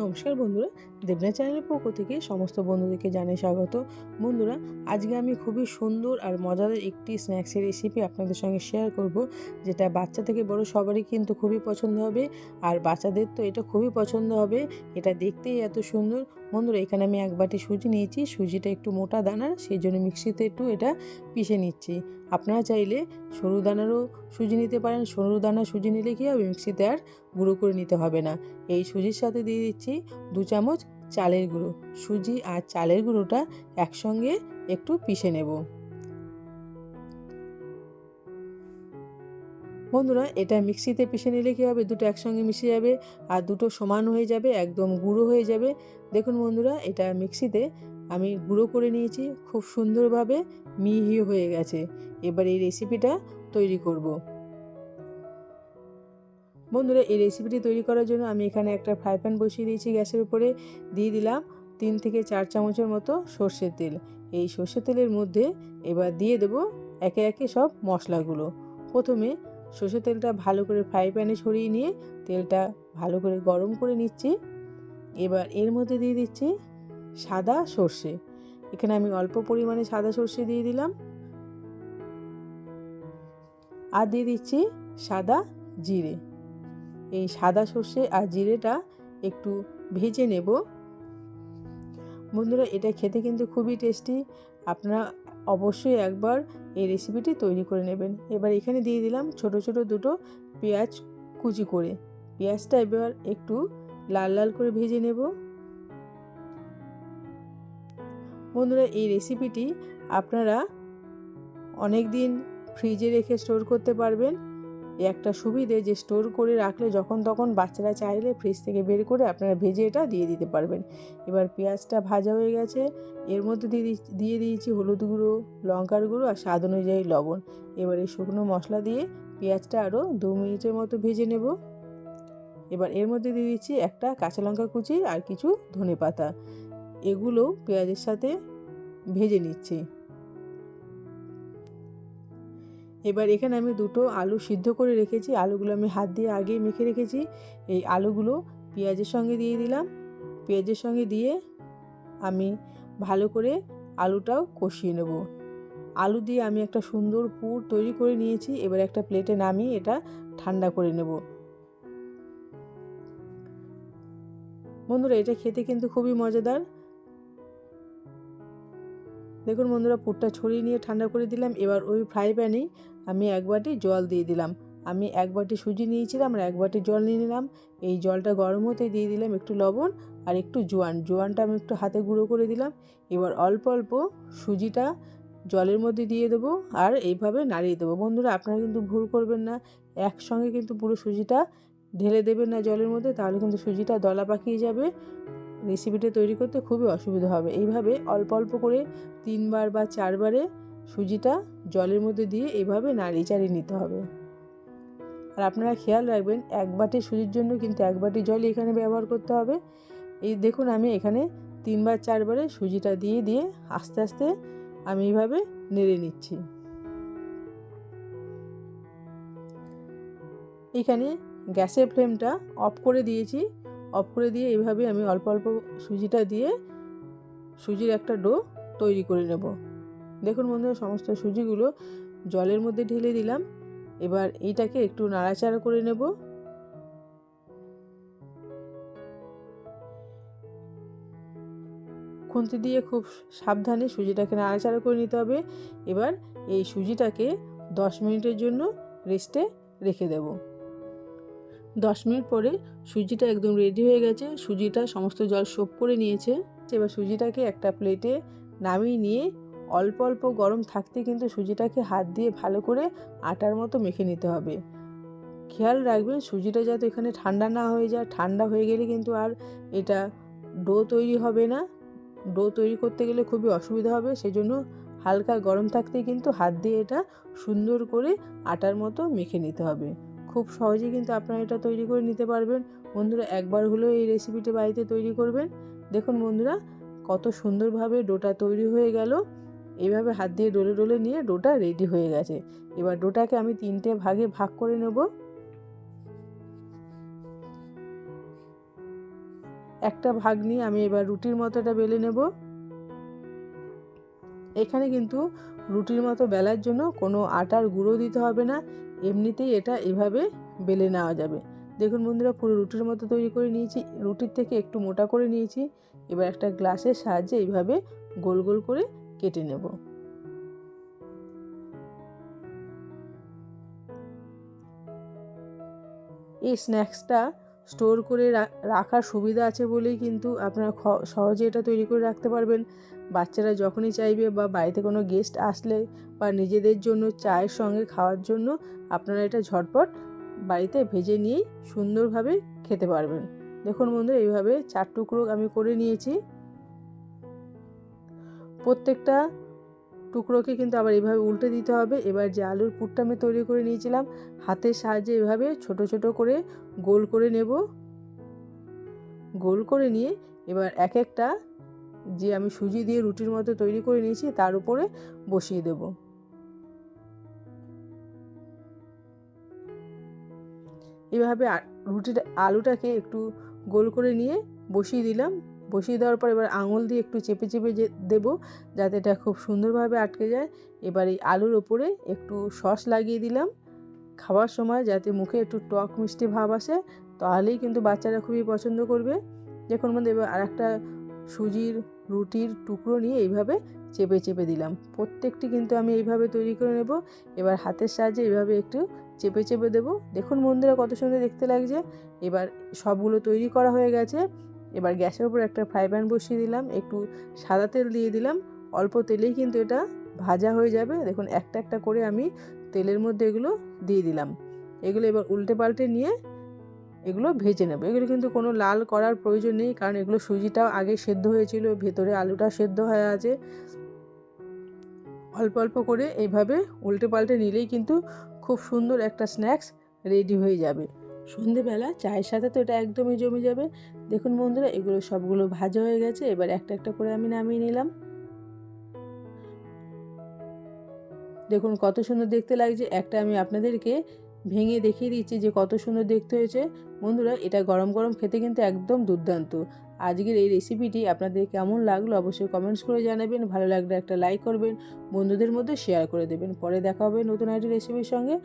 নমস্কার বন্ধুরা দেবনা চ্যানেলের পক্ষ থেকে সমস্ত বন্ধুদেরকে জানাই স্বাগত। বন্ধুরা, আজকে আমি খুবই সুন্দর আর মজাদার একটি স্ন্যাক্সের রেসিপি আপনাদের সঙ্গে শেয়ার করব, যেটা বাচ্চা থেকে বড় সবারই কিন্তু খুবই পছন্দ হবে, আর বাচ্চাদের তো এটা খুবই পছন্দ হবে, এটা দেখতেই এত সুন্দর। বন্ধুরা, এখানে আমি এক বাটি সুজি নিয়েছি, সুজিটা একটু মোটা দানার সেই জন্য মিক্সিতে একটু এটা পিষে নিচ্ছি। আপনারা চাইলে সরু দানারও সুজি নিতে পারেন। সরু দানা সুজি নিলে কী হবে? মিক্সিতে আর গুঁড়ো করে নিতে হবে না। এই সুজির সাথে দিয়ে দিচ্ছি দু চামচ চালের গুঁড়ো। সুজি আর চালের গুঁড়োটা একসঙ্গে একটু পিষে নেব। বন্ধুরা, এটা মিক্সিতে পিষে নিলে কী হবে? দুটো একসঙ্গে মিশে যাবে আর দুটো সমান হয়ে যাবে, একদম গুঁড়ো হয়ে যাবে। দেখুন বন্ধুরা, এটা মিক্সিতে আমি গুঁড়ো করে নিয়েছি, খুব সুন্দরভাবে মিহি হয়ে গেছে। এবার এই রেসিপিটা তৈরি করব। বন্ধুরা, এই রেসিপিটি তৈরি করার জন্য আমি এখানে একটা ফ্রাই প্যান বসিয়ে দিয়েছি গ্যাসের উপরে। দিয়ে দিলাম তিন থেকে চার চামচের মতো সর্ষের তেল। এই সর্ষের তেলের মধ্যে এবার দিয়ে দেব একে একে সব মশলাগুলো। প্রথমে সর্ষের তেলটা ভালো করে ফ্রাই প্যানে ছড়িয়ে নিয়ে তেলটা ভালো করে গরম করে নিচ্ছি। এবার এর মধ্যে দিয়ে দিচ্ছি সাদা সর্ষে। এখানে আমি অল্প পরিমাণে সাদা সর্ষে দিয়ে দিলাম। আর দিয়ে দিচ্ছি সাদা জিরে। এই সাদা সর্ষে আর জিরেটা একটু ভেজে নেব। বন্ধুরা, এটা খেতে কিন্তু খুবই টেস্টি। আপনারা অবশ্যই একবার এই রেসিপিটি তৈরি করে নেবেন। এবার এখানে দিয়ে দিলাম ছোট ছোট দুটো পেঁয়াজ কুচি করে। পেঁয়াজটা এবার একটু লাল লাল করে ভেজে নেব। বন্ধুরা, এই রেসিপিটি আপনারা অনেক দিন ফ্রিজে রেখে স্টোর করতে পারবেন। একটা সুবিধে যে স্টোর করে রাখলে যখন তখন বাচ্চারা চাইলে ফ্রিজ থেকে বের করে আপনারা ভেজে এটা দিয়ে দিতে পারবেন। এবার পেঁয়াজটা ভাজা হয়ে গেছে। এর মধ্যে দিয়ে দিয়ে দিয়েছি হলুদ গুঁড়ো, লঙ্কার গুঁড়ো আর স্বাদ অনুযায়ী লবণ। এবার এই শুকনো মশলা দিয়ে পেঁয়াজটা আরও দু মিনিটের মতো ভেজে নেব। এবার এর মধ্যে দিয়ে দিচ্ছি একটা কাঁচা লঙ্কা কুচি আর কিছু ধনে পাতা এগুলো পেঁয়াজের সাথে ভেজে নিচ্ছি। এবার এখানে আমি দুটো আলু সিদ্ধ করে রেখেছি। আলুগুলো আমি হাত দিয়ে আগেই মেখে রেখেছি। এই আলুগুলো পেঁয়াজের সঙ্গে দিয়ে দিলাম। পেঁয়াজের সঙ্গে দিয়ে আমি ভালো করে আলুটাও কষিয়ে নেব। আলু দিয়ে আমি একটা সুন্দর পুর তৈরি করে নিয়েছি। এবার একটা প্লেটে নামিয়ে এটা ঠান্ডা করে নেব। বন্ধুরা, এটা খেতে কিন্তু খুবই মজাদার। দেখুন বন্ধুরা, পুরটা ছড়িয়ে নিয়ে ঠান্ডা করে দিলাম। এবার ওই ফ্রাই প্যানেই আমি এক বাটি জল দিয়ে দিলাম। আমি এক বাটি সুজি নিয়েছিলাম আর এক বাটি জল নিয়ে নিলাম। এই জলটা গরম হতে দিয়ে দিলাম একটু লবণ আর একটু জোয়ান। জোয়ানটা আমি একটু হাতে গুঁড়ো করে দিলাম। এবার অল্প অল্প সুজিটা জলের মধ্যে দিয়ে দেবো আর এইভাবে নাড়িয়ে দেবো। বন্ধুরা, আপনারা কিন্তু ভুল করবেন না। একসঙ্গে কিন্তু পুরো সুজিটা ঢেলে দেবেন না জলের মধ্যে, তাহলে কিন্তু সুজিটা দলা পাকিয়ে যাবে। রেসিপিটা তৈরি করতে খুবই অসুবিধা হবে। এইভাবে অল্প অল্প করে তিনবার বা চারবারে সুজিটা জলের মধ্যে দিয়ে এইভাবে নাড়িয়ে চাড়িয়ে নিতে হবে। আর আপনারা খেয়াল রাখবেন, এক বাটি সুজির জন্য কিন্তু এক বাটি জল এখানে ব্যবহার করতে হবে। এই দেখুন আমি এখানে তিনবার চারবারে সুজিটা দিয়ে দিয়ে আস্তে আস্তে আমি এইভাবে নেড়ে নিচ্ছি। এখানে গ্যাসের ফ্লেমটা অফ করে দিয়েছি। অফ করে দিয়ে এইভাবে আমি অল্প অল্প সুজিটা দিয়ে সুজির একটা ডো তৈরি করে নেব। দেখুন বন্ধুরা, সমস্ত সুজিগুলো জলের মধ্যে ঢেলে দিলাম। এবার এইটাকে একটু নাড়াচাড়া করে নেব। খুন্তি দিয়ে খুব সাবধানে সুজিটাকে নাড়াচাড়া করে নিতে হবে। এবার এই সুজিটাকে দশ মিনিটের জন্য রেস্টে রেখে দেব। দশ মিনিট পরে সুজিটা একদম রেডি হয়ে গেছে। সুজিটা সমস্ত জল সোপ করে নিয়েছে। এবার সুজিটাকে একটা প্লেটে নামিয়ে নিয়ে অল্প অল্প গরম থাকতে কিন্তু সুজিটাকে হাত দিয়ে ভালো করে আটার মতো মেখে নিতে হবে। খেয়াল রাখবেন সুজিটা যাতে এখানে ঠান্ডা না হয়ে যায়। ঠান্ডা হয়ে গেলে কিন্তু আর এটা ডো তৈরি হবে না। ডো তৈরি করতে গেলে খুবই অসুবিধা হবে। সেজন্য হালকা গরম থাকতে কিন্তু হাত দিয়ে এটা সুন্দর করে আটার মতো মেখে নিতে হবে। খুব সহজেই কিন্তু আপনারা এটা তৈরি করে নিতে পারবেন। বন্ধুরা, একবার হলেও এই রেসিপিটি বাড়িতে তৈরি করবেন। দেখুন বন্ধুরা, কত সুন্দরভাবে ডোটা তৈরি হয়ে গেল। এইভাবে হাত দিয়ে ডলে ডলে নিয়ে ডোটা রেডি হয়ে গেছে। এবার ডোটাকে আমি তিনটে ভাগে ভাগ করে নেব। একটা ভাগ নিয়ে আমি এবার রুটির মতোটা বেলে নেব। এখানে কিন্তু রুটির মতো বেলার জন্য কোনো আটার গুঁড়ো দিতে হবে না। এমনিতেই এটা এভাবে বেলে নেওয়া যাবে। দেখুন বন্ধুরা, পুরো রুটির মতো তৈরি করে নিয়েছি। রুটির থেকে একটু মোটা করে নিয়েছি। এবার একটা গ্লাসের সাহায্যে এইভাবে গোল গোল করে কেটে নেব। এই স্ন্যাক্সটা স্টোর করে রাখার সুবিধা আছে বলেই কিন্তু আপনারা সহজে এটা তৈরি করে রাখতে পারবেন। বাচ্চারা যখনই চাইবে বা বাড়িতে কোনো গেস্ট আসলে বা নিজেদের জন্য চায়ের সঙ্গে খাওয়ার জন্য আপনারা এটা ঝটপট বাড়িতে ভেজে নিয়েই সুন্দরভাবে খেতে পারবেন। দেখুন বন্ধু এইভাবে চার টুকরো আমি করে নিয়েছি। প্রত্যেকটা টুকরোকে কিন্তু আবার এভাবে উল্টে দিতে হবে। এবার যে আলুর পুরটা আমি তৈরি করে নিয়েছিলাম, হাতের সাহায্যে এভাবে ছোট ছোট করে গোল করে নেব। গোল করে নিয়ে এবার এক একটা যে আমি সুজি দিয়ে রুটির মতো তৈরি করে নিয়েছি, তার উপরে বসিয়ে দেব। এভাবে রুটির আলুটাকে একটু গোল করে নিয়ে বসিয়ে দিলাম। বসিয়ে দেওয়ার পর এবার আঙুল দিয়ে একটু চেপে চেপে যে দেবো, যাতে এটা খুব সুন্দরভাবে আটকে যায়। এবার এই আলুর ওপরে একটু সস লাগিয়ে দিলাম। খাওয়ার সময় যাতে মুখে একটু টক মিষ্টি ভাব আসে, তাহলেই কিন্তু বাচ্চারা খুবই পছন্দ করবে। দেখুন মধ্যে এবার আর একটা সুজির রুটির টুকরো নিয়ে এইভাবে চেপে চেপে দিলাম। প্রত্যেকটি কিন্তু আমি এইভাবে তৈরি করে নেব। এবার হাতের সাহায্যে এইভাবে একটু চেপে চেপে দেবো। দেখুন বন্ধুরা কত সুন্দর দেখতে লাগছে। এবার সবগুলো তৈরি করা হয়ে গেছে। এবার গ্যাসের উপর একটা ফ্রাই প্যান বসিয়ে দিলাম। একটু সাদা তেল দিয়ে দিলাম। অল্প তেলেই কিন্তু এটা ভাজা হয়ে যাবে। দেখুন একটা একটা করে আমি তেলের মধ্যে এগুলো দিয়ে দিলাম। এগুলো এবার উল্টে পাল্টে নিয়ে এগুলো ভেজে নেব। এগুলো কিন্তু কোনো লাল করার প্রয়োজন নেই, কারণ এগুলো সুজিটাও আগে সেদ্ধ হয়েছিল, ভেতরে আলুটা সেদ্ধ হয়ে আছে। অল্প অল্প করে এইভাবে উল্টে পাল্টে নিলেই কিন্তু খুব সুন্দর একটা স্ন্যাক্স রেডি হয়ে যাবে। সন্ধেবেলা চায়ের সাথে তো এটা একদমই জমে যাবে। দেখুন বন্ধুরা, এগুলো সবগুলো ভাজা হয়ে গেছে, এবার একটা একটা করে আমি নামিয়ে নিলাম। দেখুন কত সুন্দর দেখতে লাগছে। একটা আমি আপনাদেরকে ভেঙে দেখিয়ে দিচ্ছি যে কত সুন্দর দেখতে হয়েছে। বন্ধুরা, এটা গরম গরম খেতে কিন্তু একদম দুর্দান্ত। আজকের এই রেসিপিটি আপনাদের কেমন লাগল অবশ্যই কমেন্টস করে জানাবেন। ভালো লাগলে একটা লাইক করবেন, বন্ধুদের মধ্যে শেয়ার করে দেবেন। পরে দেখা হবে নতুন একটি রেসিপির সঙ্গে।